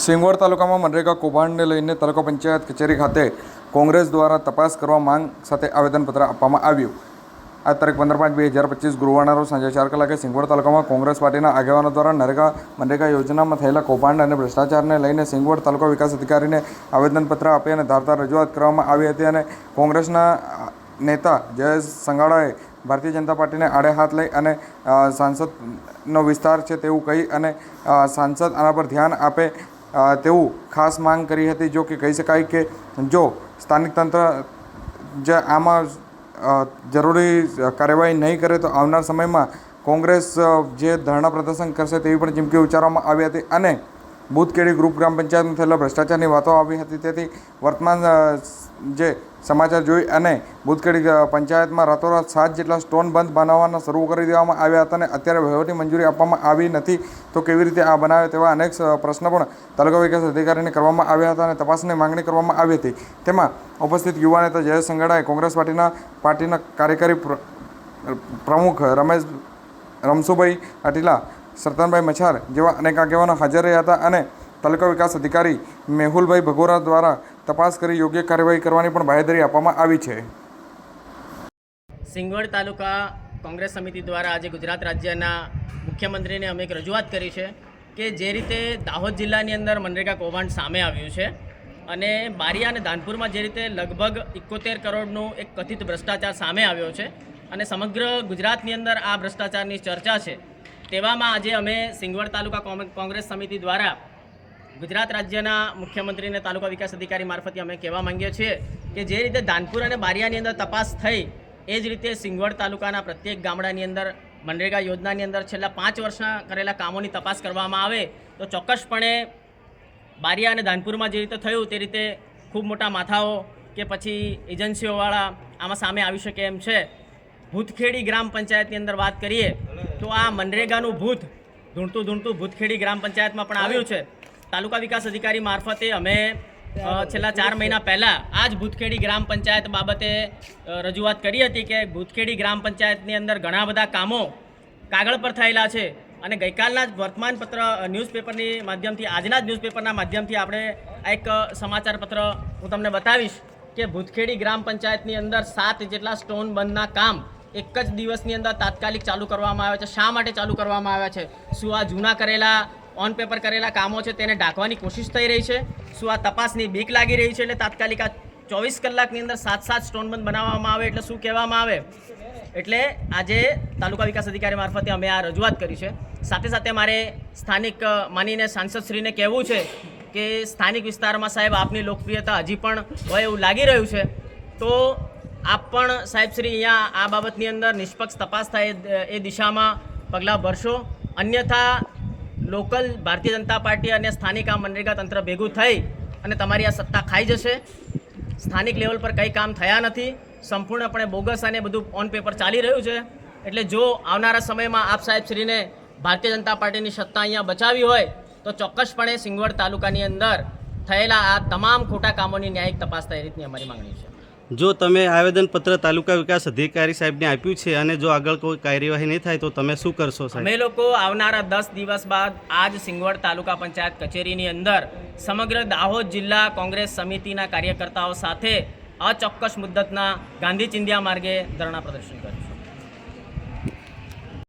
સિંગવડ તાલુકામાં મનરેગા કૌભાંડને લઈને તાલુકા પંચાયત કચેરી ખાતે કોંગ્રેસ દ્વારા તપાસ કરવા માંગ સાથે આવેદનપત્ર આપવામાં આવ્યું. આ તારીખ પંદર પાંચ બે હજાર પચીસ ગુરુવારના રોજ સાંજે ચાર કલાકે સિંગવડ તાલુકામાં કોંગ્રેસ પાર્ટીના આગેવાનો દ્વારા નરેગા મનરેગા યોજનામાં થયેલા કૌભાંડ અને ભ્રષ્ટાચારને લઈને સિંગવડ તાલુકા વિકાસ અધિકારીને આવેદનપત્ર આપી અને ધારદાર રજૂઆત કરવામાં આવી હતી અને કોંગ્રેસના નેતા જયેશ સંઘાડાએ ભારતીય જનતા પાર્ટીને આડે હાથ લઈ અને સાંસદનો વિસ્તાર છે તેવું કહી અને સાંસદ આના પર ધ્યાન આપે તેવું ખાસ માંગ કરી હતી જો કે કહી શકાય કે જો સ્થાનિક તંત્ર જે આમાં જરૂરી કાર્યવાહી નહીં કરે તો આવનાર સમયમાં કોંગ્રેસ જે ધરણા પ્રદર્શન કરશે તેવી પણ ચીમકી ઉચ્ચારવામાં આવી હતી અને બુથકેડી ગ્રુપ ગ્રામ પંચાયતમાં થયેલા ભ્રષ્ટાચારની વાતો આવી હતી. તેથી વર્તમાન જે સમાચાર જોઈ અને બુથકેડી પંચાયતમાં રાતોરાત સાત જેટલા સ્ટોન બંધ બનાવવાના શરૂ કરી દેવામાં આવ્યા હતા અને અત્યારે વહીવટી મંજૂરી આપવામાં આવી નથી. તો કેવી રીતે આ બનાવે તેવા અનેક પ્રશ્ન પણ તાલુકા વિકાસ અધિકારીને કરવામાં આવ્યા હતા અને તપાસની માંગણી કરવામાં આવી હતી. તેમાં ઉપસ્થિત યુવા નેતા જયેશ સંઘાડાએ કોંગ્રેસ પાર્ટીના પાર્ટીના કાર્યકારી પ્રમુખ રમેશ, રમસુભાઈ પાટીલા સરદારભાઈ મછાર જેવા અનેક આગેવાનો હાજર રહ્યા હતા અને તાલુકા વિકાસ અધિકારી મેહુલભાઈ ભગોરા દ્વારા તપાસ કરી યોગ્ય કાર્યવાહી કરવાની પણ બાહેધરી આપવામાં આવી છે. સિંગવડ તાલુકા કોંગ્રેસ સમિતિ દ્વારા આજે ગુજરાત રાજ્યના મુખ્યમંત્રીને અમે એક રજૂઆત કરી છે કે જે રીતે દાહોદ જિલ્લાની અંદર મનરેગા કૌભાંડ સામે આવ્યું છે અને બારિયા અને ધાનપુરમાં જે રીતે લગભગ એકોતેર કરોડનું એક કથિત ભ્રષ્ટાચાર સામે આવ્યો છે અને સમગ્ર ગુજરાતની અંદર આ ભ્રષ્ટાચારની ચર્ચા છે તેવામાં આજે અમે સિંગવડ તાલુકા કોંગ્રેસ સમિતિ દ્વારા ગુજરાત રાજ્યના મુખ્યમંત્રીને તાલુકા વિકાસ અધિકારી મારફતે અમે કહેવા માંગીએ છીએ કે જે રીતે ધાનપુર અને બારિયાની અંદર તપાસ થઈ, એ જ રીતે સિંગવડ તાલુકાના પ્રત્યેક ગામડાની અંદર, મનરેગા યોજનાની અંદર છેલ્લા પાંચ વર્ષના કરેલા કામોની તપાસ કરવામાં આવે, તો ચોક્કસપણે બારિયા અને ધાનપુરમાં જે રીતે થયું, તે રીતે ખૂબ મોટા માથાઓ કે પછી એજન્સીઓવાળા આમાં સામે આવી શકે એમ છે. ભૂતખેડી ગ્રામ પંચાયતની અંદર વાત કરીએ તો આ મનરેગાનું ભૂત, ધૂણતું ધૂણતું ભૂતખેડી ગ્રામ પંચાયતમાં પણ આવ્યું છે. તાલુકા વિકાસ અધિકારી મારફતે અમે છેલ્લા ચાર મહિના પહેલાં આ જ ભૂતખેડી ગ્રામ પંચાયત બાબતે રજૂઆત કરી હતી કે ભૂતખેડી ગ્રામ પંચાયતની અંદર ઘણા બધા કામો કાગળ પર થયેલા છે અને ગઈકાલના જ વર્તમાનપત્ર ન્યૂઝપેપરની માધ્યમથી, આજના જ ન્યૂઝપેપરના માધ્યમથી આપણે આ એક સમાચાર પત્ર હું તમને બતાવીશ કે ભૂતખેડી ગ્રામ પંચાયતની અંદર સાત જેટલા સ્ટોન બંધના કામ એક જ દિવસની અંદર તાત્કાલિક ચાલુ કરવામાં આવે છે. શા માટે ચાલુ કરવામાં આવ્યા છે? શું આ જૂના કરેલા ઓન પેપર કરેલા કામો છે તેને ઢાંકવાની કોશિશ થઈ રહી છે? શું આ તપાસની બીક લાગી રહી છે? એટલે તાત્કાલિક આ ચોવીસ કલાકની અંદર સાત સાત સ્ટોન બંધ બનાવવામાં આવે એટલે શું કહેવામાં આવે? એટલે આજે તાલુકા વિકાસ અધિકારી મારફતે અમે આ રજૂઆત કરી છે. સાથે સાથે મારે સ્થાનિક માનીને સાંસદશ્રીને કહેવું છે કે સ્થાનિક વિસ્તારમાં સાહેબ આપની લોકપ્રિયતા હજી પણ હોય એવું લાગી રહ્યું છે. તો આપ પણ સાહેબશ્રી અહીંયા આ બાબતની અંદર નિષ્પક્ષ તપાસ થાય એ- દિશામાં પગલાં ભરશો. અન્યથા લોકલ ભારતીય જનતા પાર્ટી અને સ્થાનિક આ મનરેગા તંત્ર ભેગું થઈ અને તમારી આ સત્તા ખાઈ જશે. સ્થાનિક લેવલ પર કંઈ કામ થયા નથી. સંપૂર્ણપણે બોગસ અને બધું ઓન પેપર ચાલી રહ્યું છે. એટલે જો આવનારા સમયમાં આપ સાહેબશ્રીને ભારતીય જનતા પાર્ટીની સત્તા અહીંયા બચાવી હોય, તો ચોક્કસપણે સિંગવડ તાલુકાની અંદર થયેલા આ તમામ ખોટા કામોની ન્યાયિક તપાસ થાય રીતની અમારી માંગણી છે. જો તમે આવેદનપત્ર તાલુકા વિકાસ અધિકારી સાહેબને આપ્યું છે અને જો આગળ કોઈ કાર્યવાહી નહીં થાય તો તમે શું કરશો સાહેબ? અમે લોકો આવનારા દસ દિવસ બાદ આજ સિંગવડ તાલુકા પંચાયત કચેરીની અંદર સમગ્ર દાહોદ જિલ્લા કોંગ્રેસ સમિતિના કાર્યકર્તાઓ સાથે અચોક્કસ મુદ્દતના ગાંધી ચિંધ્યા માર્ગે ધરણા પ્રદર્શન કર્યું.